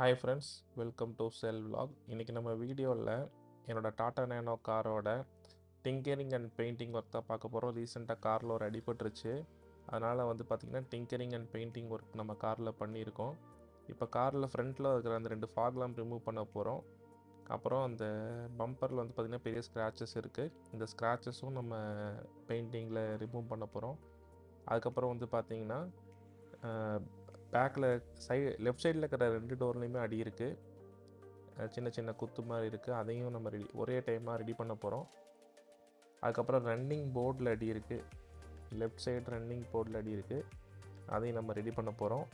Hi friends welcome to cell vlog இன்றைக்கி நம்ம வீடியோவில் என்னோடய டாட்டா நேனோ காரோட டிங்கரிங் அண்ட் பெயிண்டிங் ஒர்க் தான் பார்க்க போகிறோம் ரீசெண்டாக காரில் ஒரு அடிபட்டுருச்சு. அதனால் வந்து பார்த்திங்கன்னா டிங்கரிங் அண்ட் பெயிண்டிங் ஒர்க் நம்ம காரில் பண்ணியிருக்கோம். இப்போ காரில் ஃப்ரண்ட்டில் இருக்கிற அந்த ரெண்டு ஃபாக்லாம் ரிமூவ் பண்ண போகிறோம் அப்புறம் அந்த பம்பரில் வந்து பார்த்திங்கன்னா பெரிய ஸ்க்ராச்சஸ் இருக்குது இந்த ஸ்க்ராச்சஸும் நம்ம பெயிண்டிங்கில் ரிமூவ் பண்ண போகிறோம் அதுக்கப்புறம் வந்து பார்த்திங்கன்னா பேக்கில் சை லெஃப்ட் சைடில் இருக்கிற ரெண்டு டோர்லேயுமே அடி இருக்குது சின்ன சின்ன குத்து மாதிரி இருக்குது அதையும் நம்ம ரெடி ஒரே டைமாக ரெடி பண்ண போகிறோம் அதுக்கப்புறம் ரன்னிங் போர்டில் அடி இருக்குது லெஃப்ட் சைடு ரன்னிங் போர்டில் அடி இருக்குது அதையும் நம்ம ரெடி பண்ண போகிறோம்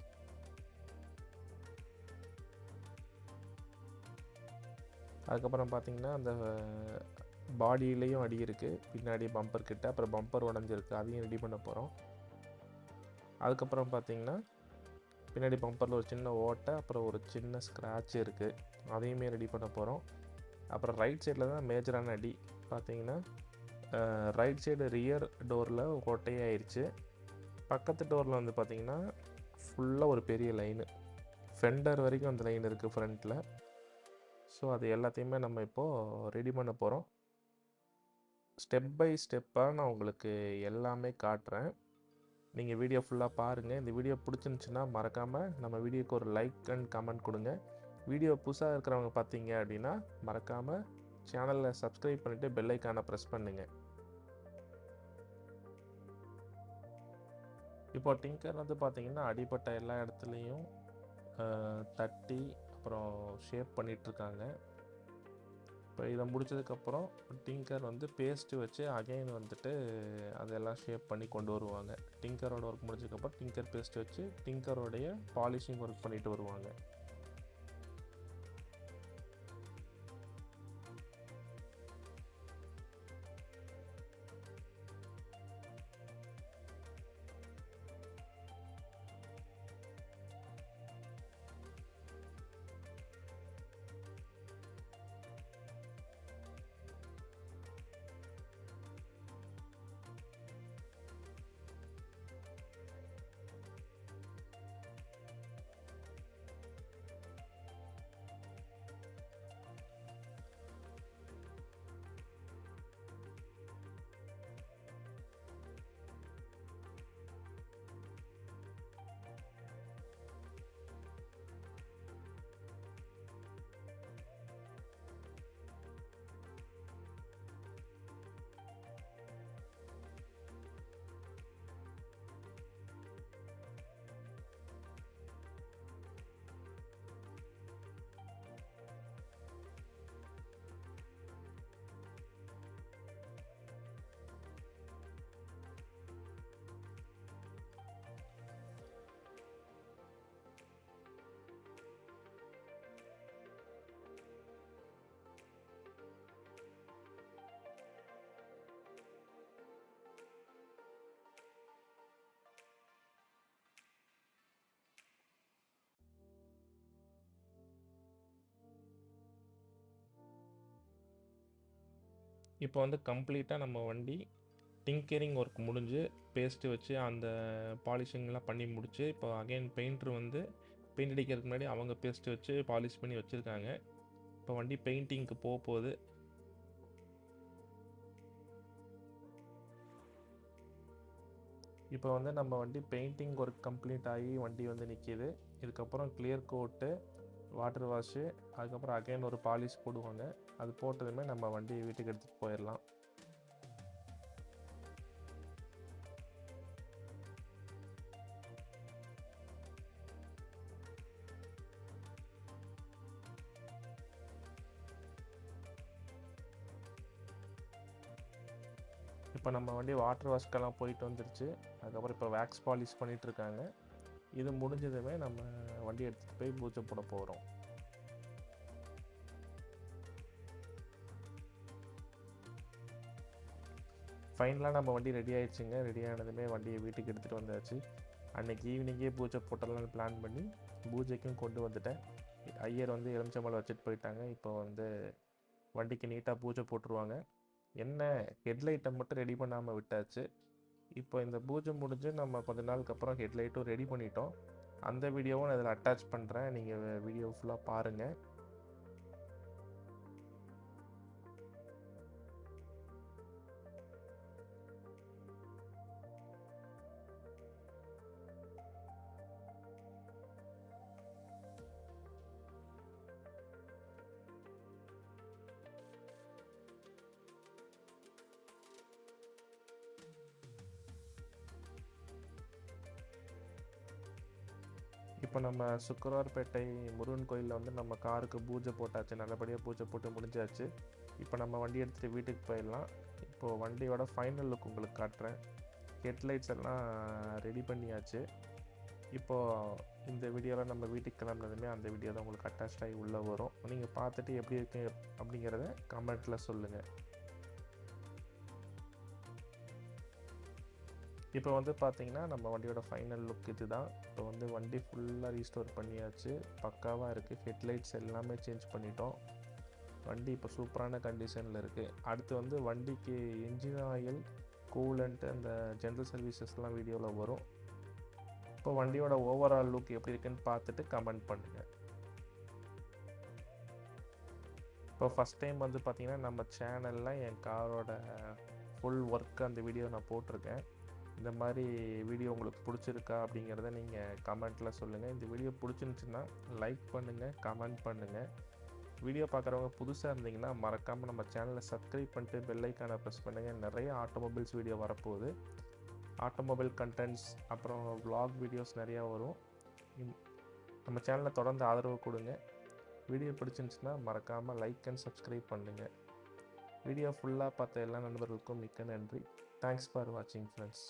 அதுக்கப்புறம் பார்த்திங்கன்னா அந்த பாடியிலையும் அடி இருக்குது பின்னாடி பம்பர் கிட்ட. அப்புறம் பம்பர் உடஞ்சிருக்கு. அதையும் ரெடி பண்ண போகிறோம் அதுக்கப்புறம் பார்த்திங்கன்னா பின்னாடி பம்பரில் ஒரு சின்ன ஓட்டை அப்புறம் ஒரு சின்ன ஸ்க்ராட்ச் இருக்குது அதையுமே ரெடி பண்ண போகிறோம் அப்புறம் ரைட் சைடில் தான் மேஜரான அடி. பார்த்தீங்கன்னா ரைட் சைடு ரியர் டோரில் ஓட்டையாயிருச்சு பக்கத்து டோரில் வந்து பார்த்திங்கன்னா ஃபுல்லாக ஒரு பெரிய லைனு ஃபெண்டர் வரைக்கும் அந்த லைன் இருக்குது ஃப்ரண்ட்டில் ஸோ அது எல்லாத்தையுமே நம்ம இப்போது ரெடி பண்ண போகிறோம் ஸ்டெப் பை ஸ்டெப்பாக நான் உங்களுக்கு எல்லாமே காட்டுறேன். நீங்கள் வீடியோ ஃபுல்லாக பாருங்கள் இந்த வீடியோ பிடிச்சிருந்துச்சின்னா மறக்காமல் நம்ம வீடியோக்கு ஒரு லைக் அண்ட் கமெண்ட் கொடுங்க. வீடியோ புதுசாக இருக்கிறவங்க பார்த்தீங்க அப்படின்னா மறக்காமல் சேனலில் சப்ஸ்கிரைப் பண்ணிவிட்டு பெல்லைக்கானை ப்ரெஸ் பண்ணுங்கள் இப்போ டிங்கர் வந்து பார்த்தீங்கன்னா அடிப்பட்ட எல்லா இடத்துலையும் தட்டி அப்புறம் ஷேப் பண்ணிகிட்ருக்காங்க இப்போ இதை முடிச்சதுக்கப்புறம் டிங்கர் வந்து பேஸ்ட்டு வச்சு அகைன் வந்துட்டு அதெல்லாம் ஷேப் பண்ணி கொண்டு வருவாங்க. டிங்கரோட ஒர்க் முடிச்சதுக்கப்புறம் டிங்கர் பேஸ்ட் வச்சு டிங்கரோடைய பாலிஷிங் ஒர்க் பண்ணிட்டு வருவாங்க. இப்போ வந்து கம்ப்ளீட்டாக நம்ம வண்டி டிங்கரிங் ஒர்க் முடிஞ்சு பேஸ்ட்டு வச்சு அந்த பாலிஷிங்லாம் பண்ணி முடிச்சு இப்போ அகைன் பெயிண்டர் வந்து பெயிண்ட் அடிக்கிறதுக்கு முன்னாடி அவங்க பேஸ்ட்டு வச்சு பாலிஷ் பண்ணி வச்சுருக்காங்க. இப்போ வண்டி பெயிண்டிங்க்கு போக போகுது. இப்போ வந்து நம்ம வண்டி பெயிண்டிங் ஒர்க் கம்ப்ளீட் ஆகி வண்டி வந்து நிற்கிது இதுக்கப்புறம் கிளியர் கோட்டு வாட்டர் வாஷு அதுக்கப்புறம் அகைன் ஒரு பாலிஷ் போடுவாங்க. அது போட்டதுமே நம்ம வண்டி வீட்டுக்கு எடுத்துகிட்டு போயிடலாம். இப்போ நம்ம வண்டி வாட்டர் வாஷ்க்கெல்லாம் போயிட்டு வந்துருச்சு. அதுக்கப்புறம் இப்போ வேக்ஸ் பாலிஷ் பண்ணிகிட்ருக்காங்க இருக்காங்க. இது முடிஞ்சதுமே நம்ம வண்டி எடுத்துகிட்டு போய் பூஜை போட போகிறோம் ஃபைனலாக நம்ம வண்டி ரெடி ஆயிடுச்சுங்க. ரெடி ஆனதுமே வண்டியை வீட்டுக்கு எடுத்துகிட்டு வந்தாச்சு. அன்றைக்கி ஈவினிங்கே பூஜை போட்டலாம்னு பிளான் பண்ணி பூஜைக்கும் கொண்டு வந்துட்டேன். ஐயர் வந்து எலுமிச்சம்பழம் வச்சுட்டு போயிட்டாங்க. இப்போ வந்து வண்டிக்கு நீட்டாக பூஜை போட்டுருவாங்க. என்ன ஹெட்லைட்டை மட்டும் ரெடி பண்ணாமல் விட்டாச்சு. இப்போ இந்த பூஜை முடிஞ்சு நம்ம கொஞ்ச நாளுக்கு அப்புறம் ஹெட்லைட்டும் ரெடி பண்ணிட்டோம். அந்த வீடியோவும் நான் இதில் அட்டாச் பண்ணுறேன் நீங்கள் வீடியோ ஃபுல்லாக பாருங்கள் இப்போ நம்ம சுக்கரவார்பேட்டை முருகன் கோயிலில் வந்து நம்ம காருக்கு பூஜை போட்டாச்சு நல்லபடியாக பூஜை போட்டு முடிஞ்சாச்சு. இப்போ நம்ம வண்டி எடுத்துகிட்டு வீட்டுக்கு போயிடலாம். இப்போது வண்டியோட ஃபைனல் லுக் உங்களுக்கு காட்டுறேன். ஹெட்லைட்ஸ் எல்லாம் ரெடி பண்ணியாச்சு. இப்போது இந்த வீடியோவில் நம்ம வீட்டுக்கு கிளம்புனதுமே அந்த வீடியோ தான் உங்களுக்கு அட்டாச்சாகி உள்ளே வரும். நீங்கள் பார்த்துட்டு எப்படி இருக்கு அப்படிங்கிறத கமெண்ட்டில் சொல்லுங்கள் இப்போ வந்து பார்த்திங்கன்னா நம்ம வண்டியோட ஃபைனல் லுக் இது தான் இப்போ வந்து வண்டி ஃபுல்லாக ரீஸ்டோர் பண்ணியாச்சு. பக்காவாக இருக்குது ஹெட்லைட்ஸ் எல்லாமே சேஞ்ச் பண்ணிட்டோம். வண்டி இப்போ சூப்பரான கண்டிஷனில் இருக்குது அடுத்து வந்து வண்டிக்கு என்ஜின் ஆயில் கூலண்ட்டு அந்த ஜென்ரல் சர்வீசஸ்லாம் வீடியோவில் வரும். இப்போ வண்டியோட ஓவரால் லுக் எப்படி இருக்குன்னு பார்த்துட்டு கமெண்ட் பண்ணுங்கள் இப்போ ஃபஸ்ட் டைம் வந்து பார்த்திங்கன்னா நம்ம சேனலில் என் காரோட ஃபுல் ஒர்க் அந்த வீடியோ நான் போட்டிருக்கேன். இந்த மாதிரி வீடியோ உங்களுக்கு பிடிச்சிருக்கா அப்படிங்கிறத நீங்கள் கமெண்ட்டில் சொல்லுங்கள் இந்த வீடியோ பிடிச்சிருந்துச்சுன்னா லைக் பண்ணுங்கள் கமெண்ட் பண்ணுங்கள் வீடியோ பார்க்குறவங்க புதுசாக இருந்தீங்கன்னா மறக்காமல் நம்ம சேனலை சப்ஸ்கிரைப் பண்ணிட்டு பெல்லைக்கான ப்ரெஸ் பண்ணுங்கள் நிறைய ஆட்டோமொபைல்ஸ் வீடியோ வரப்போகுது. ஆட்டோமொபைல் கண்டென்ட்ஸ் அப்புறம் வ்ளாக் வீடியோஸ் நிறையா வரும். நம்ம சேனலை தொடர்ந்து ஆதரவு கொடுங்க. வீடியோ பிடிச்சிருந்துச்சுன்னா மறக்காமல் லைக் அண்ட் சப்ஸ்கிரைப் பண்ணுங்கள் வீடியோ ஃபுல்லாக பார்த்த எல்லா நண்பர்களுக்கும் மிக்க நன்றி. தேங்க்ஸ் ஃபார் வாட்சிங் ஃப்ரெண்ட்ஸ்